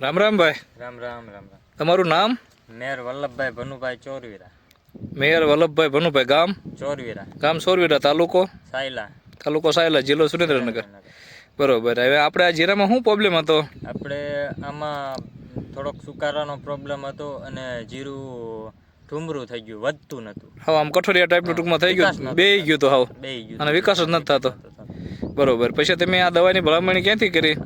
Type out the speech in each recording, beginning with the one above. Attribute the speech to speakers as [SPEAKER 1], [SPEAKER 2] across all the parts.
[SPEAKER 1] રામ રામ ભાઈ.
[SPEAKER 2] રામ રામ રામ રામ.
[SPEAKER 1] તમારું નામ?
[SPEAKER 2] મેર વલ્લભભાઈ ભનુભાઈ ચોરવીરા.
[SPEAKER 1] મેયર વલ્લભભાઈ ભનુભાઈ ગામ?
[SPEAKER 2] ચોરવીરા.
[SPEAKER 1] ગામ ચોરવીરા તાલુકો?
[SPEAKER 2] સાયલા.
[SPEAKER 1] તાલુકો સાયલા જિલ્લો સુરેન્દ્રનગર. બરોબર. હવે આપણે આ જીરામાં શું પ્રોબ્લેમ હતો?
[SPEAKER 2] આપણે આમાં થોડોક સુકારાનો પ્રોબ્લેમ હતો અને જીરું ઠુમરું થઈ ગયું વધતું નતું.
[SPEAKER 1] હવે આમ કઠોરિયા ટાઈપનું ટૂંકમાં થઈ ગયું. બે ગયું તો હાવ.
[SPEAKER 2] બે ગયું
[SPEAKER 1] અને વિકાસ જ નથી થતો. બરોબર. પછી તમે આ દવાની ભલામણ ક્યાંથી કરી?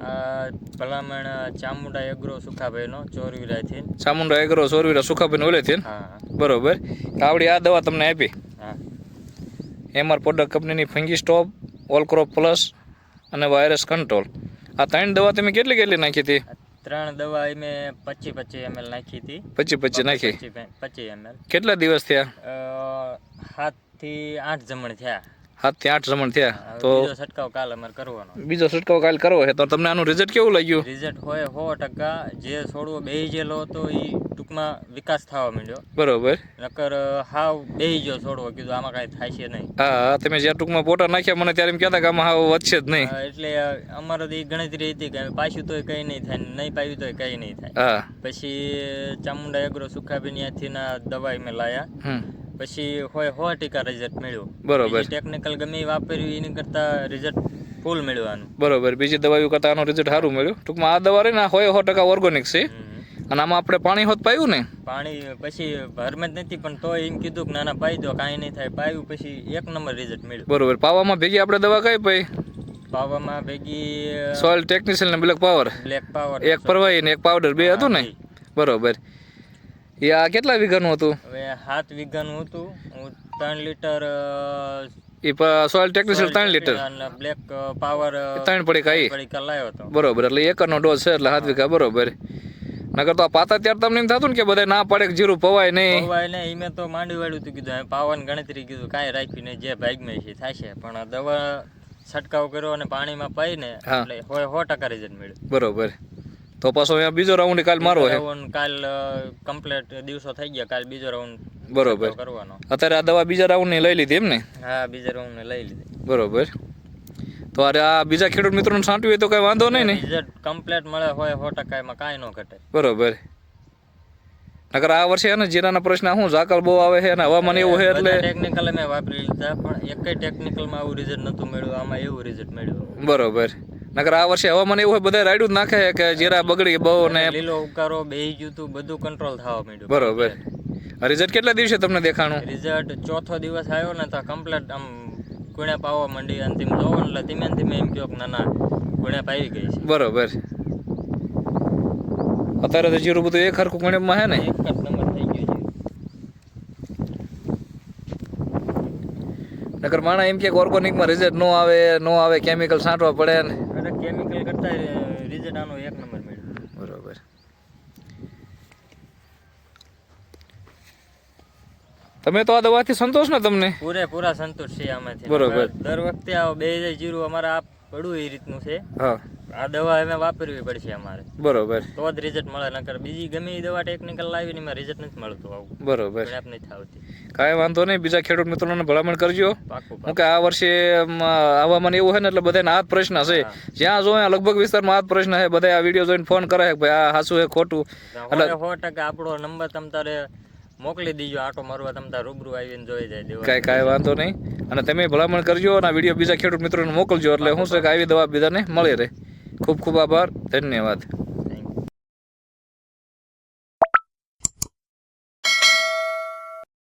[SPEAKER 2] ભલામણ ચામુંડા એગ્રો સુખાભાઈનો ચોરવીરાથી.
[SPEAKER 1] ચામુંડા એગ્રો ચોરવીરા સુખાભાઈ ઓલેથી ને?
[SPEAKER 2] હા
[SPEAKER 1] બરોબર. આવડી આ દવા તમને આપી?
[SPEAKER 2] હા.
[SPEAKER 1] એમઆર પ્રોડક્ટ કંપનીની fungi stop all crop plus અને વાયરસ કંટ્રોલ આ ત્રણ દવા તમે કેટલી કેટલી નાખી હતી?
[SPEAKER 2] ત્રણ દવા મેં પચી પચી એમએલ નાખી હતી.
[SPEAKER 1] પચી પચી નાખી?
[SPEAKER 2] પચી એમએલ.
[SPEAKER 1] કેટલા દિવસ થયા?
[SPEAKER 2] સાતથી આઠ જમણ થયા.
[SPEAKER 1] સાતથી આઠ જમણ થયા. તો
[SPEAKER 2] બીજો છંટકાવ કાલ અમારે કરવાનો.
[SPEAKER 1] બીજો છટકાવ કાલ કરવો છે. તો તમને આનું રિઝલ્ટ કેવું લાગ્યું?
[SPEAKER 2] રિઝલ્ટ હોય સો ટકા. જે છોડવો બેહી ગયેલો હતો એ ટૂંકમાં વિકાસ થવા માંડ્યો.
[SPEAKER 1] બરોબર.
[SPEAKER 2] નકર હાવ બેહી ગયો છોડવો કીધું. આમાં કાંઈ થાય છે નહીં.
[SPEAKER 1] હા તમે જ્યાં ટૂંકમાં પોટા નાખ્યા મને ત્યારે એમ કહેતા કે આમાં હાવ વધશે જ નહીં.
[SPEAKER 2] એટલે અમારે તો એ ગણતરી હતી કે પાછું તોય કંઈ નહીં થાય નહીં પાયું તોય કંઈ નહીં થાય. પછી ચામુંડા એગ્રો સુખાબીની ત્યાંથી ના દવાઈ મેં લાયા. પછી હોય સો ટકા રિઝલ્ટ મળ્યું.
[SPEAKER 1] બરોબર.
[SPEAKER 2] ટેકનિકલ ગમે વાપર્યું એની કરતાં રિઝલ્ટ ફૂલ મળવાનું
[SPEAKER 1] બરોબર. બીજી દવાઓ કરતા આનું રિઝલ્ટ સારું મળ્યું. ટૂંકમાં આ દવા રહી ને હોય સો ટકા ઓર્ગોનિક છે. અને આમાં આપણે પાણી હોત પાયું ને?
[SPEAKER 2] પાણી પછી ભરમે જ નથી પણ તોય એમ કીધું કે નાના પાઈ દો કાંઈ નહીં થાય. પાયું પછી એક નંબર રિઝલ્ટ મળ્યું.
[SPEAKER 1] બરોબર. પાવામાં ભેગી આપણે દવા કઈ પાઈ?
[SPEAKER 2] પાવામાં ભેગી
[SPEAKER 1] સોઇલ ટેકનિશિયન ને બ્લેક પાવર
[SPEAKER 2] બ્લેક પાવર
[SPEAKER 1] એક પરવાઈ ને એક પાવડર બે હતું ને? બરોબર. એ આ કેટલા વીઘાનું હતું?
[SPEAKER 2] હવે સાત વીઘાનું હતું. હું ત્રણ લીટર
[SPEAKER 1] એ સોઇલ ટેકનિશિયલ ત્રણ લીટર.
[SPEAKER 2] બ્લેક પાવર
[SPEAKER 1] ત્રણ પડી કાંઈ
[SPEAKER 2] પડી લાવ્યો હતો.
[SPEAKER 1] બરોબર એટલે એકરનો ડોઝ છે એટલે સાત વીઘા બરોબર. નકર તો આ પાતા ત્યારે તમને એમ થતું ને કે બધા ના પડે જીરું પવાય નહીં?
[SPEAKER 2] પવાય નહીં ઈમે તો માંડી વાળ્યું હતું કીધું પાવન ગણતરી કીધું કાંઈ રાખ્યું નહીં જે ભાગમાં છે થશે. પણ આ દવા છંટકાવ કર્યો અને પાણીમાં પાઈને. એટલે હોય સો ટકા રિઝલ્ટ મળ્યું.
[SPEAKER 1] બરોબર. તો પાછો અહીંયા બીજો રાઉન્ડ કાલ મારો છે.
[SPEAKER 2] રાઉન્ડ કાલ કમ્પ્લીટ દિવસો થઈ ગયા કાલ બીજો રાઉન્ડ
[SPEAKER 1] બરોબર.
[SPEAKER 2] કરવાનો.
[SPEAKER 1] અત્યારે આ દવા બીજા રાઉન્ડની લઈ લીધી એમ ને
[SPEAKER 2] હા બીજા રાઉન્ડની લઈ લીધી.
[SPEAKER 1] બરોબર. તો અરે આ બીજા ખેડૂત મિત્રોને છાંટવી હોય તો કઈ વાંધો નહીં ને?
[SPEAKER 2] રિઝલ્ટ કમ્પ્લીટ મળે હોય સો ટકા એમાં કાંઈ ન ઘટે.
[SPEAKER 1] બરોબર. નકર આ વર્ષે છે ને જીરાના પ્રશ્ન શું ઝાકળ બહુ આવે છે અને હવામાન એવું છે એટલે
[SPEAKER 2] ટેકનિકલ મેં વાપરી લીધા પણ એક ટેકનિકલમાં આવું રિઝલ્ટ નહોતું મળ્યું આમાં એવું રિઝલ્ટ મળ્યું.
[SPEAKER 1] બરોબર. નકર આ વર્ષે હવામાન એવું હોય બધા રાયડું જ નાખે કે જીરા બગડી બહુ ને
[SPEAKER 2] લીલો ઉકારો બેહી ગયું હતું બધું કંટ્રોલ થવા માંડ્યું.
[SPEAKER 1] બરોબર. રિઝલ્ટ કેટલા દિવસે તમને દેખાણું?
[SPEAKER 2] રિઝલ્ટ ચોથો દિવસ આવ્યો ને તો કમ્પ્લીટ આમ ગુણ્યા પાવા માંડી અને તેમ જોવો એટલે ધીમે ધીમે એમ કહો કે ના ના ગુણ્યા પાવી ગઈ છે.
[SPEAKER 1] બરોબર. અત્યારે તો જીરું બધું એક હરખું ગણિતમાં હે ને?
[SPEAKER 2] એક જ નંબર થઈ ગયો છે
[SPEAKER 1] નકર માણા એમ કે ઓર્ગોનિકમાં રિઝલ્ટ નો આવે નો આવે કેમિકલ છાંટવા પડે ને.
[SPEAKER 2] એટલે કેમિકલ કરતા રિઝલ્ટ આનો એક નંબર મળ્યો.
[SPEAKER 1] બરોબર. તમે તો આ દવાથી સંતોષ ને તમને?
[SPEAKER 2] પૂરેપૂરા સંતોષ છે આમાંથી.
[SPEAKER 1] બરોબર.
[SPEAKER 2] દર વખતે આ બે હજાર જીરું અમારે પડવું એ રીતનું છે.
[SPEAKER 1] હા.
[SPEAKER 2] આ દવા હવે વાપરવી પડશે અમારે.
[SPEAKER 1] બરોબર.
[SPEAKER 2] તો જ રિઝલ્ટ મળે નકર બીજી ગમે એ દવા ટેકનિકલ લાવીને એમાં રિઝલ્ટ નથી મળતું આવું.
[SPEAKER 1] બરોબર.
[SPEAKER 2] ખરાબ નથી આવતી
[SPEAKER 1] કાંઈ વાંધો નહીં બીજા ખેડૂત મિત્રોને ભલામણ કરજો. હું કે આ વર્ષે હવામાન એવું છે ને એટલે બધાને આ જ પ્રશ્ન છે. જ્યાં જો લગભગ વિસ્તારમાં આ જ પ્રશ્ન છે. બધા આ વીડિયો જોઈને ફોન કરે કે ભાઈ આ સાચું છે ખોટું?
[SPEAKER 2] એટલે સો ટકા આપણો નંબર તમ તારે મોકલી દીજો આટો મારવા તમ તારે રૂબરૂ આવીને જોઈ જાય દેવા
[SPEAKER 1] કાંઈ કાંઈ વાંધો નહીં. અને તમે ભલામણ કરજો અને આ વીડિયો બીજા ખેડૂત મિત્રોને મોકલજો એટલે શું છે કે આવી દવા બીજાને મળી રહે. ખૂબ ખૂબ આભાર ધન્યવાદ.